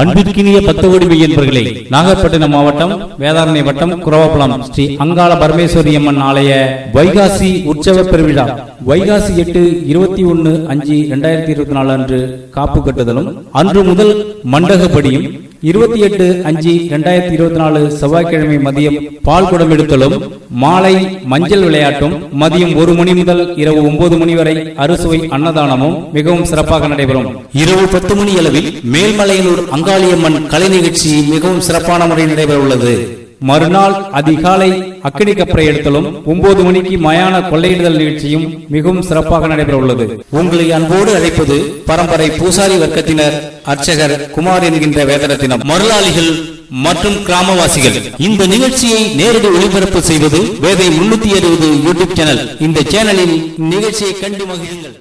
அன்பிற்கினிய பக்தகோடி மெய்யன்பர்களே நாகப்பட்டினம் மாவட்டம் வேதாரணை வட்டம் குரவப்பலம் ஸ்ரீ அங்காள பரமேஸ்வரி அம்மன் ஆலய வைகாசி உற்சவ பெருவிழா. வைகாசி எட்டு இருபத்தி ஒன்னு அஞ்சு இரண்டாயிரத்தி இருபத்தி நாலு அன்று காப்பு கட்டுதலும் அன்று முதல் மண்டகப்படியும் இருபத்தி எட்டு அஞ்சு இரண்டாயிரத்தி இருபத்தி நாலு செவ்வாய்க்கிழமை மதியம் பால் குடம் எடுத்தலும் மாலை மஞ்சள் விளையாட்டும் மதியம் ஒரு மணி முதல் இரவு ஒன்பது மணி வரை அறுசுவை அன்னதானமும் மிகவும் சிறப்பாக நடைபெறும். இரவு பத்து மணி அளவில் மேல்மலையனூர் அங்காளியம்மன் கலை நிகழ்ச்சி மிகவும் சிறப்பான முறையில் நடைபெற உள்ளது மறுநாள் அதிகாலை அக்கினி கப்பரை எடுத்தலும் ஒன்பது மணிக்கு மயான கொள்ளையிடுதல் நிகழ்ச்சியும் மிகவும் சிறப்பாக நடைபெற உள்ளது உங்களை அன்போடு அழைப்பது பரம்பரை பூசாரி வர்க்கத்தினர் அர்ச்சகர் குமார் என்கின்ற வேதரத்தினம். மருளாளிகள் மற்றும் கிராமவாசிகள். இந்த நிகழ்ச்சியை நேரடி ஒளிபரப்பு செய்வது வேதை முன்னூத்தி அறுபது யூடியூப் சேனல். இந்த சேனலின் நிகழ்ச்சியை கண்டு மகிழுங்கள்.